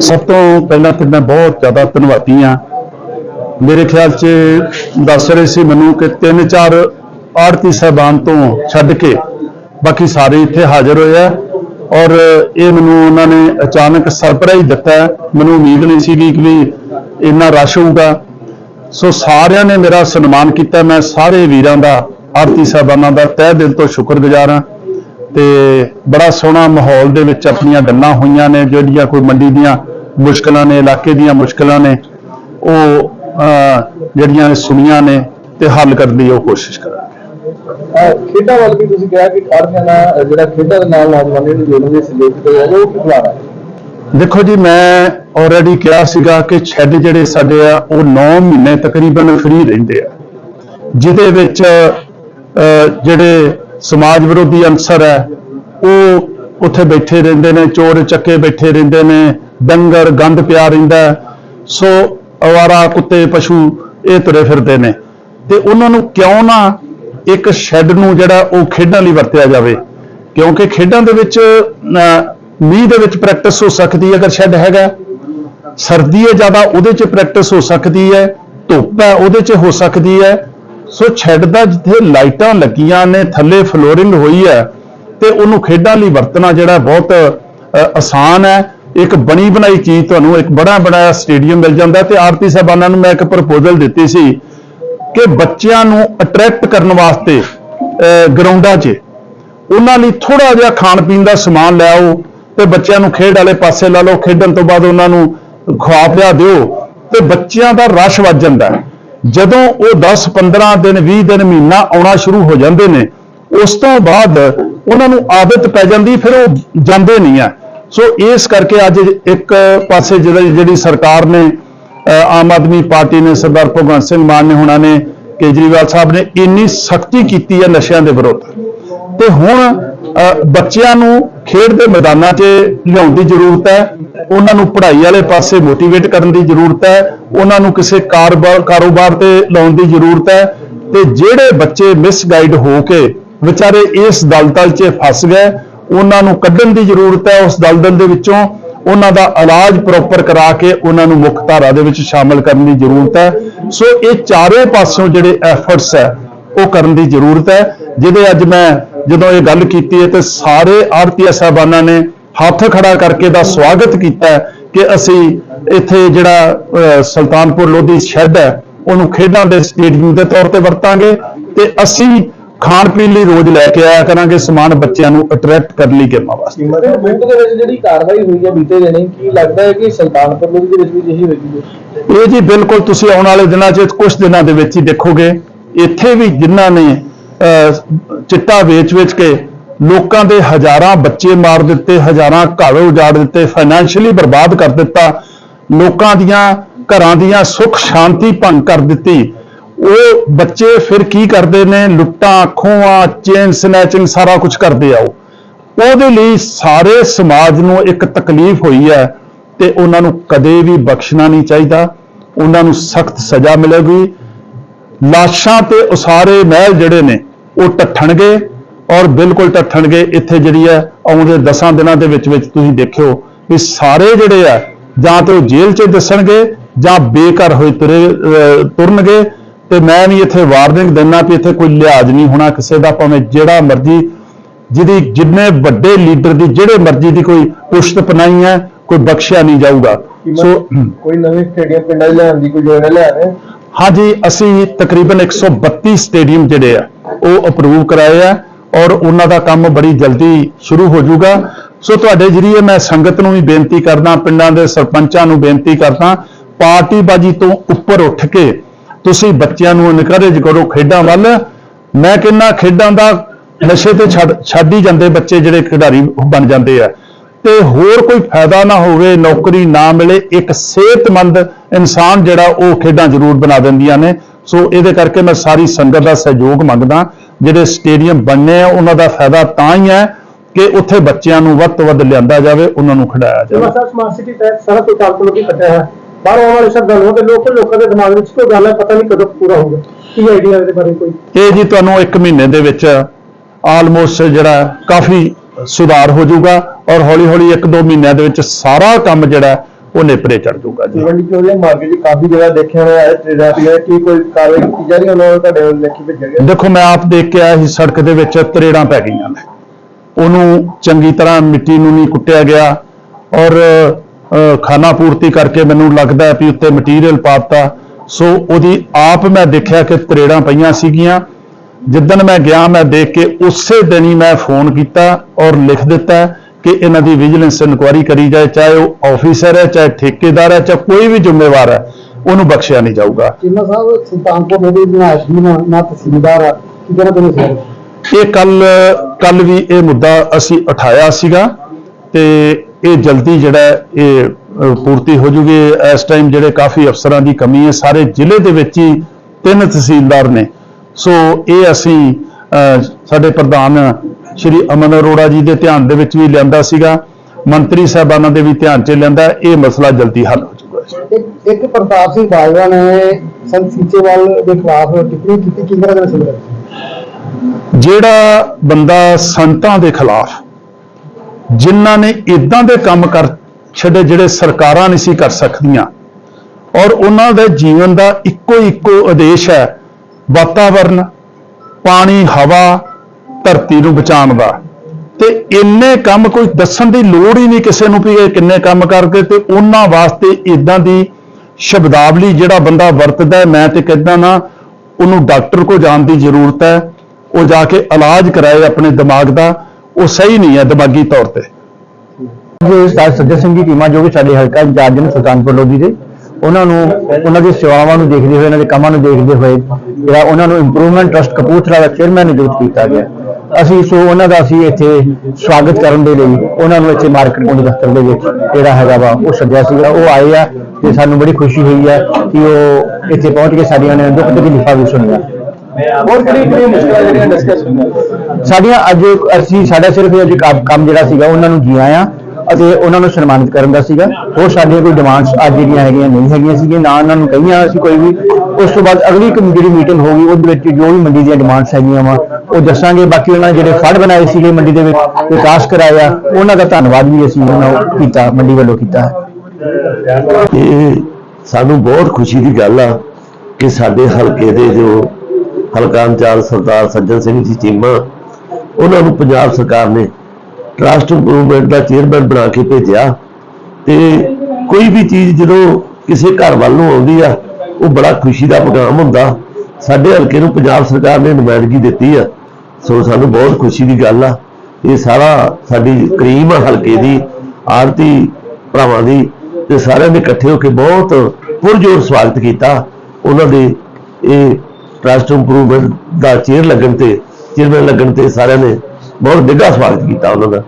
ਸਭ ਤੋਂ ਪਹਿਲਾਂ ਤੇ ਮੈਂ ਬਹੁਤ ਜ਼ਿਆਦਾ ਧੰਨਵਾਦੀ ਆ ਮੇਰੇ ਖਿਆਲ 'ਚ ਦੱਸ ਰਹੇ ਸੀ ਮੈਨੂੰ ਕਿ ਤਿੰਨ ਚਾਰ ਆੜਤੀ ਸਾਹਿਬਾਨ ਤੋਂ ਛੱਡ ਕੇ ਬਾਕੀ ਸਾਰੇ ਇੱਥੇ ਹਾਜ਼ਰ ਹੋਏ ਆ ਔਰ ਇਹ ਮੈਨੂੰ ਉਹਨਾਂ ਨੇ ਅਚਾਨਕ ਸਰਪ੍ਰਾਈਜ਼ ਦਿੱਤਾ। ਮੈਨੂੰ ਉਮੀਦ ਨਹੀਂ ਸੀ ਕਿ ਵੀ ਇੰਨਾ ਰਸ਼ ਹੋਊਗਾ। ਸੋ ਸਾਰਿਆਂ ਨੇ ਮੇਰਾ ਸਨਮਾਨ ਕੀਤਾ। ਮੈਂ ਸਾਰੇ ਵੀਰਾਂ ਦਾ ਆਰਤੀ ਸਾਹਿਬਾਨਾਂ ਦਾ ਤਹਿ ਦਿਲ ਤੋਂ ਸ਼ੁਕਰਗੁਜ਼ਾਰ ਹਾਂ ਤੇ ਬੜਾ ਸੋਹਣਾ ਮਾਹੌਲ ਦੇ ਵਿੱਚ ਆਪਣੀਆਂ ਗੱਲਾਂ ਹੋਈਆਂ ਨੇ, ਜਿਹੜੀਆਂ ਕੋਈ ਮੰਡੀ ਦੀਆਂ ਮੁਸ਼ਕਲਾਂ ਨੇ ਇਲਾਕੇ ਦੀਆਂ ਮੁਸ਼ਕਲਾਂ ਨੇ ਉਹ ਜਿਹੜੀਆਂ ਸੁਣੀਆਂ ਨੇ ਤੇ ਹੱਲ ਕਰਨ ਦੀ ਉਹ ਕੋਸ਼ਿਸ਼ ਕਰਾਂਗੇ। ਅਹ ਖੇਡਾਂ ਵੱਲ ਵੀ ਤੁਸੀਂ ਕਿਹਾ ਕਿ ਖੜੀਆਂ ਨਾਲ ਜਿਹੜਾ ਖੇਡਾਂ ਦੇ ਨਾਲ ਨੌਜਵਾਨਾਂ ਨੂੰ ਜੋੜਨ ਦੇ ਸਹਿਯੋਗ ਕੀਤਾ ਜਾਏਗਾ ਉਹ ਕੀ ਪਲਾਨ ਹੈ ਦੇਖੋ ਜੀ ਮੈਂ ਆਲਰੇਡੀ ਕਿਹਾ ਸੀਗਾ ਕਿ ਸ਼ੈੱਡ ਜਿਹੜੇ ਸਾਡੇ ਆ ਉਹ 9 ਮਹੀਨੇ ਤਕਰੀਬਨ ਫ੍ਰੀ ਰਹਿੰਦੇ ਆ। ਜਿਹਦੇ ਵਿੱਚ ਜਿਹੜੇ ਸਮਾਜ ਵਿਰੋਧੀ ਅਨਸਰ ਹੈ ਉਹ ਉੱਥੇ ਬੈਠੇ ਰਹਿੰਦੇ ਨੇ ਚੋਰ ਚੱਕੇ ਬੈਠੇ ਰਹਿੰਦੇ ਨੇ ਡੰਗਰ ਗੰਦ ਪਿਆ ਰਹਿੰਦਾ ਸੋ ਅਵਾਰਾ ਕੁੱਤੇ ਪਸ਼ੂ ਇਹ ਤੁਰੇ ਫਿਰਦੇ ਨੇ। ਤੇ ਉਹਨਾਂ ਨੂੰ ਕਿਉਂ ਨਾ ਇੱਕ ਸ਼ੈੱਡ ਨੂੰ ਜਿਹੜਾ ਉਹ ਖੇਡਾਂ ਲਈ ਵਰਤਿਆ ਜਾਵੇ? ਕਿਉਂਕਿ ਖੇਡਾਂ ਦੇ ਵਿੱਚ ਅਹ, ਮੀਂਹ ਦੇ ਵਿੱਚ ਪ੍ਰੈਕਟਿਸ ਹੋ ਸਕਦੀ ਹੈ ਅਗਰ ਸ਼ੈੱਡ ਹੈਗਾ। ਸਰਦੀ ਹੈ ਜ਼ਿਆਦਾ ਉਹਦੇ 'ਚ ਪ੍ਰੈਕਟਿਸ ਹੋ ਸਕਦੀ ਹੈ। ਧੁੱਪ ਹੈ ਉਹਦੇ 'ਚ ਹੋ ਸਕਦੀ ਹੈ। ਸੋ ਸ਼ੈੱਡ ਦਾ ਜਿੱਥੇ ਲਾਈਟਾਂ ਲੱਗੀਆਂ ਨੇ ਥੱਲੇ ਫਲੋਰਿੰਗ ਹੋਈ ਹੈ ਤੇ ਉਹਨੂੰ ਖੇਡਾਂ ਲਈ ਵਰਤਣਾ ਜਿਹੜਾ ਬਹੁਤ ਆਸਾਨ ਹੈ। ਇੱਕ ਬਣੀ ਬਣਾਈ ਚੀਜ਼ ਤੁਹਾਨੂੰ ਇੱਕ ਬੜਾ ਬੜਾ ਸਟੇਡੀਅਮ ਮਿਲ ਜਾਂਦਾ ਤੇ ਆਰਤੀ ਸਾਹਿਬਾਨਾਂ ਨੂੰ ਮੈਂ ਇੱਕ ਪ੍ਰਪੋਜ਼ਲ ਦਿੱਤੀ ਸੀ ਕਿ ਬੱਚਿਆਂ ਨੂੰ ਅਟਰੈਕਟ ਕਰਨ ਵਾਸਤੇ ਅ, ਗਰਾਊਂਡਾਂ 'ਚ ਉਹਨਾਂ ਲਈ ਥੋੜਾ ਜਿਹਾ ਖਾਣ ਪੀਣ ਦਾ ਸਮਾਨ ਲੈ ਆਓ ਤੇ ਬੱਚਿਆਂ ਨੂੰ ਖੇਡ ਵਾਲੇ ਪਾਸੇ ਲਾ ਲਓ ਖੇਡਣ ਤੋਂ ਬਾਅਦ ਉਹਨਾਂ ਨੂੰ ਖਵਾ ਪਿਆ ਦਿਓ ਤੇ ਬੱਚਿਆਂ ਦਾ ਰਸ਼ ਵੱਜ ਜਾਂਦਾ ਜਦੋਂ ਉਹ 10 15 ਦਿਨ 20 ਦਿਨ ਮਹੀਨਾ ਆਉਣਾ ਸ਼ੁਰੂ ਹੋ ਜਾਂਦੇ ਨੇ ਉਸ ਤੋਂ ਬਾਅਦ ਉਹਨਾਂ ਨੂੰ ਆਦਤ ਪੈ ਜਾਂਦੀ ਫਿਰ ਉਹ ਜਾਂਦੇ ਨਹੀਂ ਆ ਸੋ ਇਸ ਕਰਕੇ ਅੱਜ ਇੱਕ ਪਾਸੇ ਜਿਹੜੀ ਜਿਹੜੀ ਸਰਕਾਰ ਨੇ ਆਮ ਆਦਮੀ ਪਾਰਟੀ ਨੇ ਸਰਦਾਰ ਭਗਵੰਤ ਸਿੰਘ ਮਾਨ ਨੇ ਹੁਣਾਂ ਨੇ ਕੇਜਰੀਵਾਲ ਸਾਹਿਬ ਨੇ ਇੰਨੀ ਸਖਤੀ ਕੀਤੀ ਹੈ ਨਸ਼ਿਆਂ ਦੇ ਵਿਰੁੱਧ। ਤੇ ਹੁਣ ਬੱਚਿਆਂ ਨੂੰ ਖੇਡ ਦੇ ਮੈਦਾਨਾਂ 'ਚ ਲਿਆਉਣ ਦੀ ਜ਼ਰੂਰਤ ਹੈ, ਉਹਨਾਂ ਨੂੰ ਪੜ੍ਹਾਈ ਵਾਲੇ ਪਾਸੇ ਮੋਟੀਵੇਟ ਕਰਨ ਦੀ ਜ਼ਰੂਰਤ ਹੈ, ਉਹਨਾਂ ਨੂੰ ਕਿਸੇ ਕਾਰੋਬਾਰ ਕਾਰੋਬਾਰ ਤੇ ਲਾਉਣ ਦੀ ਜ਼ਰੂਰਤ ਹੈ ਤੇ ਜਿਹੜੇ ਬੱਚੇ ਮਿਸਗਾਈਡ ਹੋ ਕੇ ਵਿਚਾਰੇ ਇਸ ਦਲਦਲ 'ਚ ਫਸ ਗਏ ਉਹਨਾਂ ਨੂੰ ਕੱਢਣ ਦੀ ਜ਼ਰੂਰਤ ਹੈ, ਉਸ ਦਲਦਲ ਦੇ ਵਿੱਚੋਂ ਉਹਨਾਂ ਦਾ ਇਲਾਜ ਪ੍ਰੋਪਰ ਕਰਾ ਕੇ ਉਹਨਾਂ ਨੂੰ ਮੁੱਖ ਧਾਰਾ ਦੇ ਵਿੱਚ ਸ਼ਾਮਲ ਕਰਨ ਦੀ ਜ਼ਰੂਰਤ ਹੈ। ਸੋ ਇਹ ਚਾਰੇ ਪਾਸਿਓਂ ਜਿਹੜੇ ਐਫਰਟਸ ਹੈ, ਉਹ ਕਰਨ ਦੀ ਜ਼ਰੂਰਤ ਹੈ, ਜਿਹਦੇ ਅੱਜ ਮੈਂ ਜਦੋਂ ਇਹ ਗੱਲ ਕੀਤੀ ਹੈ ਤੇ ਸਾਰੇ ਆਰਤੀ ਸਾਹਿਬਾਨਾਂ ਨੇ ਹੱਥ ਖੜਾ ਕਰਕੇ ਦਾ ਸਵਾਗਤ ਕੀਤਾ ਕਿ ਅਸੀਂ ਇੱਥੇ ਜਿਹੜਾ ਸੁਲਤਾਨਪੁਰ ਲੋਧੀ ਸ਼ੈੱਡ ਹੈ, ਉਹਨੂੰ ਖੇਡਾਂ ਦੇ ਸਟੇਡੀਅਮ ਦੇ ਤੌਰ ਤੇ ਵਰਤਾਂਗੇ ਤੇ ਅਸੀਂ ਖਾਣ ਪੀਣ ਲਈ ਰੋਜ਼ ਲੈ ਕੇ ਆਇਆ ਕਰਾਂਗੇ ਸਮਾਨ ਬੱਚਿਆਂ ਨੂੰ ਅਟਰੈਕਟ ਕਰਨ ਲਈ ਗੇਮਾਂ ਵਾਸਤੇ। ਮੁੱਖ ਦੇ ਵਿੱਚ ਜਿਹੜੀ ਕਾਰਵਾਈ ਹੋਈ ਹੈ ਬੀਤੇ ਦਿਨੀ ਕੀ ਲੱਗਦਾ ਹੈ ਕਿ ਸੁਲਤਾਨਪੁਰ ਲੋਧੀ ਦੇ ਵਿੱਚ ਵੀ ਜਿਹੀ ਹੋਈ ਹੈ? ਇਹ ਜੀ ਬਿਲਕੁਲ ਤੁਸੀਂ ਆਉਣ ਵਾਲੇ ਦਿਨਾਂ 'ਚ ਕੁਝ ਦਿਨਾਂ ਦੇ ਵਿੱਚ ਹੀ ਦੇਖੋਗੇ। ਇੱਥੇ ਵੀ ਜਿਨ੍ਹਾਂ ਨੇ ਚਿੱਟਾ ਵੇਚ-ਵੇਚ ਕੇ ਲੋਕਾਂ ਦੇ ਹਜ਼ਾਰਾਂ ਬੱਚੇ ਮਾਰ ਦਿੱਤੇ ਹਜ਼ਾਰਾਂ ਘਰ ਉਜਾੜ ਦਿੱਤੇ ਫਾਈਨੈਂਸ਼ੀਅਲੀ ਬਰਬਾਦ ਕਰ ਦਿੱਤਾ ਲੋਕਾਂ ਦੀਆਂ ਘਰਾਂ ਦੀਆਂ ਸੁੱਖ ਸ਼ਾਂਤੀ ਭੰਗ ਕਰ ਦਿੱਤੀ। ਉਹ ਬੱਚੇ ਫਿਰ ਕੀ ਕਰਦੇ ਨੇ? ਲੁੱਟਾਂ ਖੋਹਾਂ ਚੇਨ, ਸਨੈਚਿੰਗ ਸਾਰਾ ਕੁਝ ਕਰਦੇ ਆ ਉਹ। ਉਹਦੇ ਲਈ ਸਾਰੇ ਸਮਾਜ ਨੂੰ ਇੱਕ ਤਕਲੀਫ ਹੋਈ ਹੈ ਤੇ ਉਹਨਾਂ ਨੂੰ ਕਦੇ ਵੀ ਬਖਸ਼ਣਾ ਨਹੀਂ ਚਾਹੀਦਾ। ਉਹਨਾਂ ਨੂੰ ਸਖਤ ਸਜ਼ਾ ਮਿਲੇਗੀ। ਲਾਸ਼ਾਂ ਤੇ ਉਸਾਰੇ ਮਹਿਲ ਜਿਹੜੇ ਨੇ, ਉਹ ਟੱਠਣਗੇ ਔਰ ਬਿਲਕੁਲ ਟੱਠਣਗੇ। ਇੱਥੇ ਜਿਹੜੀ ਹੈ, ਆਉਂਦੇ 10 ਦਿਨਾਂ ਦੇ ਵਿੱਚ ਵਿੱਚ ਤੁਸੀਂ ਦੇਖਿਓ ਵੀ ਸਾਰੇ ਜਿਹੜੇ ਆ, ਜਾਂ ਤੇ ਉਹ ਜੇਲ੍ਹ 'ਚ ਦੱਸਣਗੇ ਜਾਂ ਬੇਘਰ ਹੋਏ ਤੁਰੇ ਤੁਰਨਗੇ। ਤੇ ਮੈਂ ਵੀ ਇੱਥੇ ਵਾਰਨਿੰਗ ਦਿੰਦਾ ਵੀ ਇੱਥੇ ਕੋਈ ਲਿਹਾਜ਼ ਨਹੀਂ ਹੋਣਾ ਕਿਸੇ ਦਾ ਭਾਵੇਂ ਜਿਹੜਾ ਮਰਜ਼ੀ ਜਿਹਦੀ ਜਿੰਨੇ ਵੱਡੇ ਲੀਡਰ ਦੀ ਜਿਹੜੇ ਮਰਜ਼ੀ ਦੀ ਕੋਈ ਪੁਸ਼ਤ ਪਨਾਈ ਹੈ ਕੋਈ ਬਖਸ਼ਿਆ ਨਹੀਂ ਜਾਊਗਾ। ਸੋ ਕੋਈ ਨਵੇਂ ਸਟੇਡੀਅਮ ਪਿੰਡਾਂ ਲਿਆਉਣ ਦੀ ਕੋਈ ਯੋਜਨਾ ਲਿਆ ਰਹੇ ਹਾਂਜੀ ਅਸੀਂ ਤਕਰੀਬਨ 132 ਸਟੇਡੀਅਮ ਜਿਹੜੇ ਆ ਉਹ ਅਪਰੂਵ ਕਰਾਏ ਆ ਔਰ ਉਹਨਾਂ ਦਾ ਕੰਮ ਬੜੀ ਜਲਦੀ ਸ਼ੁਰੂ ਹੋ ਜਾਊਗਾ। ਸੋ ਤੁਹਾਡੇ ਜਰੀਏ ਮੈਂ ਸੰਗਤ ਨੂੰ ਵੀ ਬੇਨਤੀ ਕਰਦਾ ਪਿੰਡਾਂ ਦੇ ਸਰਪੰਚਾਂ ਨੂੰ ਬੇਨਤੀ ਕਰਦਾ ਪਾਰਟੀਬਾਜੀ ਤੋਂ ਉੱਪਰ ਉੱਠ ਕੇ ਤੁਸੀਂ ਬੱਚਿਆਂ ਨੂੰ ਇਨਕਰੇਜ ਕਰੋ ਖੇਡਾਂ ਵੱਲ। ਮੈਂ ਕਹਿੰਦਾ ਖੇਡਾਂ ਦਾ ਨਸ਼ੇ ਤੇ ਛੱਡ ਹੀ ਜਾਂਦੇ ਬੱਚੇ ਜਿਹੜੇ ਖਿਡਾਰੀ ਬਣ ਜਾਂਦੇ ਆ। ਤੇ ਹੋਰ ਕੋਈ ਫਾਇਦਾ ਨਾ ਹੋਵੇ, ਨੌਕਰੀ ਨਾ ਮਿਲੇ, ਇੱਕ ਸਿਹਤਮੰਦ ਇਨਸਾਨ ਜਿਹੜਾ ਉਹ ਖੇਡਾਂ ਜ਼ਰੂਰ ਬਣਾ ਦਿੰਦੀਆਂ ਨੇ। ਸੋ ਇਹਦੇ ਕਰਕੇ ਮੈਂ ਸਾਰੀ ਸੰਗਤ ਦਾ ਸਹਿਯੋਗ ਮੰਗਦਾ। ਜਿਹੜੇ ਸਟੇਡੀਅਮ ਬਣਨੇ ਆ, ਉਹਨਾਂ ਦਾ ਫਾਇਦਾ ਤਾਂ ਹੀ ਹੈ ਕਿ ਉੱਥੇ ਬੱਚਿਆਂ ਨੂੰ ਵੱਧ ਤੋਂ ਵੱਧ ਲਿਆਂਦਾ ਜਾਵੇ, ਉਹਨਾਂ ਨੂੰ ਖਿਡਾਇਆ ਜਾਵੇ। ਸਰ ਸਿਟੀ ਤਹਿਤ ਸਾਰਾ ਕੋਈ ਕਾਰਕੁਨ ਕੀ ਹੈ ਬਾਹਰੋਂ ਆਉਣ ਵਾਲੇ ਸ਼ਬਦਾਂ ਨੂੰ ਤੇ ਲੋਕਲ ਲੋਕਾਂ ਦੇ ਦਿਮਾਗ ਵਿੱਚ ਕੋਈ ਗੱਲ ਹੈ ਪਤਾ ਨਹੀਂ ਕਦੋਂ ਪੂਰਾ ਹੋਊਗਾ। ਕੀ ਆਈਡੀਆ ਇਹਦੇ ਬਾਰੇ ਕੋਈ? ਇਹ ਜੀ ਤੁਹਾਨੂੰ 1 ਮਹੀਨੇ ਦੇ ਵਿੱਚ ਆਲਮੋਸਟ ਜਿਹੜਾ ਕਾਫੀ ਸੁਧਾਰ ਹੋ ਜਾਊਗਾ ਔਰ ਹੌਲੀ ਹੌਲੀ 1-2 ਮਹੀਨਿਆਂ ਦੇ ਵਿੱਚ ਸਾਰਾ ਕੰਮ ਜਿਹੜਾ ਉਹ ਨੇਪਰੇ ਚੜ ਜਾਊਗਾ ਜੀ। ਤਲਵੰਡੀ ਚੋਰੀਆਂ ਮਾਰਕੀਟ 'ਚ ਕਾਫੀ ਜਗ੍ਹਾ ਦੇਖਿਆ ਹੋਇਆ ਹੈ ਟ੍ਰੇਡਾਂ ਦੀਆਂ ਕੀ ਕੋਈ ਕਾਰਵਾਈ ਕੀਤੀ ਜਾ ਰਹੀ ਹੈ? ਉਹਨਾਂ ਨੂੰ ਤੁਹਾਡੇ ਵੱਲ ਲਿਖੀ ਭੇਜਿਆ ਗਿਆ। ਦੇਖੋ ਮੈਂ ਆਪ ਦੇਖ ਕੇ ਆਇਆ ਸੀ ਸੜਕ ਦੇ ਵਿੱਚ ਤਰੇੜਾਂ ਪੈ ਗਈਆਂ ਨੇ। ਉਹਨੂੰ ਚੰਗੀ ਤਰ੍ਹਾਂ ਮਿੱਟੀ ਨੂੰ ਨਹੀਂ ਕੁੱਟਿਆ ਗਿਆ ਔਰ ਖਾਨਾ ਪੂਰਤੀ ਕਰਕੇ ਮੈਨੂੰ ਲੱਗਦਾ ਹੈ ਵੀ ਉੱਤੇ ਮਟੀਰੀਅਲ ਪਾਤਾ ਸੋ ਉਹਦੀ ਆਪ ਮੈਂ ਦੇਖਿਆ ਕਿ ਤਰੇੜਾਂ ਪਈਆਂ ਸੀਗੀਆਂ। ਜਿੱਦਣ ਮੈਂ ਗਿਆ ਮੈਂ ਦੇਖ ਕੇ ਉਸੇ ਦਿਨ ਹੀ ਮੈਂ ਫੋਨ ਕੀਤਾ ਔਰ ਲਿਖ ਦਿੱਤਾ ਕਿ ਇਹਨਾਂ ਦੀ ਵਿਜੀਲੈਂਸ ਇਨਕੁਆਇਰੀ ਕਰੀ ਜਾਏ ਚਾਹੇ ਉਹ ਆਫੀਸਰ ਹੈ ਚਾਹੇ ਠੇਕੇਦਾਰ ਹੈ ਚਾਹੇ ਕੋਈ ਵੀ ਜ਼ਿੰਮੇਵਾਰ ਹੈ ਉਹਨੂੰ ਬਖਸ਼ਿਆ ਨਹੀਂ ਜਾਊਗਾ। ਸਾਹਿਬ ਸੁਲਤਾਨਪੁਰ ਨਾ ਤਹਿਸੀਲਦਾਰ ਸਰ? ਇਹ ਕੱਲ ਕੱਲ ਵੀ ਇਹ ਮੁੱਦਾ ਅਸੀਂ ਉਠਾਇਆ ਸੀਗਾ ਤੇ ਇਹ ਜਲਦੀ ਜਿਹੜਾ ਇਹ ਪੂਰਤੀ ਹੋ ਜੂਗੀ। ਇਸ ਟਾਈਮ ਜਿਹੜੇ ਕਾਫੀ ਅਫਸਰਾਂ ਦੀ ਕਮੀ ਹੈ ਸਾਰੇ ਜ਼ਿਲ੍ਹੇ ਦੇ ਵਿੱਚ ਹੀ ਤਿੰਨ ਤਹਿਸੀਲਦਾਰ ਨੇ। ਸੋ ਇਹ ਅਸੀਂ ਸਾਡੇ ਪ੍ਰਧਾਨ ਸ਼੍ਰੀ ਅਮਨ ਅਰੋੜਾ ਜੀ ਦੇ ਧਿਆਨ ਦੇ ਵਿੱਚ ਵੀ ਲਿਆਂਦਾ ਸੀਗਾ। ਮੰਤਰੀ ਸਾਹਿਬਾਨਾਂ ਦੇ ਵੀ ਧਿਆਨ 'ਚ ਲਿਆਂਦਾ। ਇਹ ਮਸਲਾ ਜਲਦੀ ਹੱਲ ਹੋ ਜਾਊਗਾ। ਇੱਕ ਪ੍ਰਤਾਪ ਸਿੰਘ ਬਾਜਵਾ ਨੇ ਸੰਤ ਸੀਚੇਵਾਲ ਦੇ ਖਿਲਾਫ ਟਿੱਪਣੀ ਕੀਤੀ। ਕੀ ਕਹਿਣਾ ਤੁਹਾਨੂੰ ਸਰ ਜਿਹੜਾ ਬੰਦਾ ਸੰਤਾਂ ਦੇ ਖਿਲਾਫ ਜਿਨ੍ਹਾਂ ਨੇ ਇਦਾਂ ਦੇ ਕੰਮ ਕਰ ਛੱਡੇ ਜਿਹੜੇ ਸਰਕਾਰਾਂ ਨਹੀਂ ਸੀ ਕਰ ਸਕਦੀਆਂ। ਔਰ ਉਹਨਾਂ ਦੇ ਜੀਵਨ ਦਾ ਇੱਕੋ ਇੱਕੋ ਉਦੇਸ਼ ਹੈ ਵਾਤਾਵਰਨ, ਪਾਣੀ, ਹਵਾ, ਧਰਤੀ ਨੂੰ ਬਚਾਉਣ ਦਾ। ਤੇ ਇੰਨੇ ਕੰਮ ਕੋਈ ਦੱਸਣ ਦੀ ਲੋੜ ਹੀ ਨਹੀਂ ਕਿਸੇ ਨੂੰ ਵੀ ਇਹ ਕਿੰਨੇ ਕੰਮ ਕਰਦੇ ਤੇ ਉਹਨਾਂ ਵਾਸਤੇ ਇਦਾਂ ਦੀ ਸ਼ਬਦਾਵਲੀ ਜਿਹੜਾ ਬੰਦਾ ਵਰਤਦਾ ਮੈਂ ਤੇ ਕਹਿੰਦਾ ਨਾ, ਉਹਨੂੰ ਡਾਕਟਰ ਕੋ ਜਾਣ ਦੀ ਜ਼ਰੂਰਤ ਹੈ, ਉਹ ਜਾ ਕੇ ਇਲਾਜ ਕਰਾਏ ਆਪਣੇ ਦਿਮਾਗ ਦਾ ਉਹ ਸਹੀ ਨਹੀਂ ਹੈ ਦਿਮਾਗੀ ਤੌਰ ਤੇ। ਜੋ ਸੱਜਣ ਸਿੰਘ ਦੀ ਟੀਮਾਂ ਜੋ ਕਿ ਸਾਡੇ ਹਲਕਾ ਇੰਚਾਰਜ ਨੇ ਸੁਲਤਾਨਪੁਰ ਲੋਧੀ ਦੇ, ਉਹਨਾਂ ਨੂੰ, ਉਹਨਾਂ ਦੀ ਸੇਵਾਵਾਂ ਨੂੰ ਦੇਖਦੇ ਹੋਏ, ਉਹਨਾਂ ਦੇ ਕੰਮਾਂ ਨੂੰ ਦੇਖਦੇ ਹੋਏ, ਜਿਹੜਾ ਉਹਨਾਂ ਨੂੰ ਇੰਪਰੂਵਮੈਂਟ ਟਰਸਟ ਕਪੂਰਥਲਾ ਦਾ ਚੇਅਰਮੈਨ ਨਿਯੁਕਤ ਕੀਤਾ ਗਿਆ। ਅਸੀਂ ਸੋ ਉਹਨਾਂ ਦਾ ਅਸੀਂ ਇੱਥੇ ਸਵਾਗਤ ਕਰਨ ਦੇ ਲਈ ਉਹਨਾਂ ਨੂੰ ਇੱਥੇ ਮਾਰਕੀਟ ਕਮੇਟੀ ਦਫ਼ਤਰ ਦੇ ਵਿੱਚ ਜਿਹੜਾ ਹੈਗਾ ਵਾ, ਉਹ ਸੱਦਿਆ ਸੀਗਾ। ਉਹ ਆਏ ਆ ਤੇ ਸਾਨੂੰ ਬੜੀ ਖੁਸ਼ੀ ਹੋਈ ਹੈ ਕਿ ਉਹ ਇੱਥੇ ਪਹੁੰਚ ਕੇ ਸਾਡੀਆਂ ਨੇ ਦੁੱਖ ਤਕਲੀਫਾਂ ਵੀ ਸੁਣੀਆਂ। ਹੋਰ ਕਿਹੜੀ ਕਿਹੜੀ ਮੁਸ਼ਕਲਾਂ ਜਿਹੜੀਆਂ ਡਿਸਕਸ ਹੋਈਆਂ ਸਾਡੀਆਂ ਅੱਜ ਅਸੀਂ ਸਾਡਾ ਸਿਰਫ ਇਹ ਅੱਜ ਕੰਮ ਜਿਹੜਾ ਸੀਗਾ ਉਹਨਾਂ ਨੂੰ ਜੀ ਆਇਆਂ ਅਤੇ ਉਹਨਾਂ ਨੂੰ ਸਨਮਾਨਿਤ ਕਰਨ ਦਾ ਸੀਗਾ। ਹੋਰ ਸਾਡੀਆਂ ਕੋਈ ਡਿਮਾਂਡਸ ਅੱਜ ਜਿਹੜੀਆਂ ਹੈਗੀਆਂ ਨਹੀਂ ਹੈਗੀਆਂ ਸੀਗੀਆਂ ਨਾ ਉਹਨਾਂ ਨੂੰ ਕਹੀਆਂ ਅਸੀਂ ਕੋਈ ਵੀ। ਉਸ ਤੋਂ ਬਾਅਦ ਅਗਲੀ ਜਿਹੜੀ ਮੀਟਿੰਗ ਹੋਗੀ ਉਹਦੇ ਵਿੱਚ ਜੋ ਵੀ ਮੰਡੀ ਦੀਆਂ ਡਿਮਾਂਡਸ ਹੈਗੀਆਂ ਵਾ ਉਹ ਦੱਸਾਂਗੇ। ਬਾਕੀ ਉਹਨਾਂ ਨੇ ਜਿਹੜੇ ਫੰਡ ਬਣਾਏ ਸੀਗੇ ਮੰਡੀ ਦੇ ਵਿੱਚ ਵਿਕਾਸ ਕਰਾਇਆ ਉਹਨਾਂ ਦਾ ਧੰਨਵਾਦ ਵੀ ਅਸੀਂ ਉਹਨਾਂ ਨੂੰ ਕੀਤਾ ਮੰਡੀ ਵੱਲੋਂ ਕੀਤਾ। ਹੈ ਇਹ ਸਾਨੂੰ ਬਹੁਤ ਖੁਸ਼ੀ ਦੀ ਗੱਲ ਆ ਕਿ ਸਾਡੇ ਹਲਕੇ ਦੇ ਜੋ ਹਲਕਾ ਇੰਚਾਰਜ ਸਰਦਾਰ ਸੱਜਣ ਸਿੰਘ ਜੀ ਚੀਮਾ ਉਹਨਾਂ ਨੂੰ ਪੰਜਾਬ ਸਰਕਾਰ ਨੇ ਟਰਸਟ ਇੰਪਰੂਵਮੈਂਟ ਦਾ ਚੇਅਰਮੈਨ ਬਣਾ ਕੇ ਭੇਜਿਆ ਤੇ ਕੋਈ ਵੀ ਚੀਜ਼ ਜਦੋਂ ਕਿਸੇ ਘਰ ਵੱਲ ਨੂੰ ਆਉਂਦੀ ਆ, ਉਹ ਬੜਾ ਖੁਸ਼ੀ ਦਾ ਪੈਗਾਮ ਹੁੰਦਾ। ਸਾਡੇ ਹਲਕੇ ਨੂੰ ਪੰਜਾਬ ਸਰਕਾਰ ਨੇ ਨੁਮਾਇੰਦਗੀ ਦਿੱਤੀ ਆ, ਸੋ ਸਾਨੂੰ ਬਹੁਤ ਖੁਸ਼ੀ ਦੀ ਗੱਲ ਆ। ਇਹ ਸਾਰਾ ਸਾਡੀ ਕਰੀਮ ਆ ਹਲਕੇ ਦੀ ਆਰਤੀ ਭਰਾਵਾਂ ਦੀ ਤੇ ਸਾਰਿਆਂ ਨੇ ਇਕੱਠੇ ਹੋ ਕੇ ਬਹੁਤ ਪੁਰਜੋਰ ਸਵਾਗਤ ਕੀਤਾ। ਉਹਨਾਂ ਦੇ ਇਹ ਟਰਸਟ ਇੰਪਰੂਵਮੈਂਟ ਦਾ ਚੇਅਰ ਲੱਗਣ ਤੇ, ਚੇਅਰਮੈਨ ਲੱਗਣ ਤੇ ਸਾਰਿਆਂ ਨੇ ਬਹੁਤ ਨਿੱਘਾ ਸਵਾਗਤ ਕੀਤਾ ਉਹਨਾਂ ਦਾ।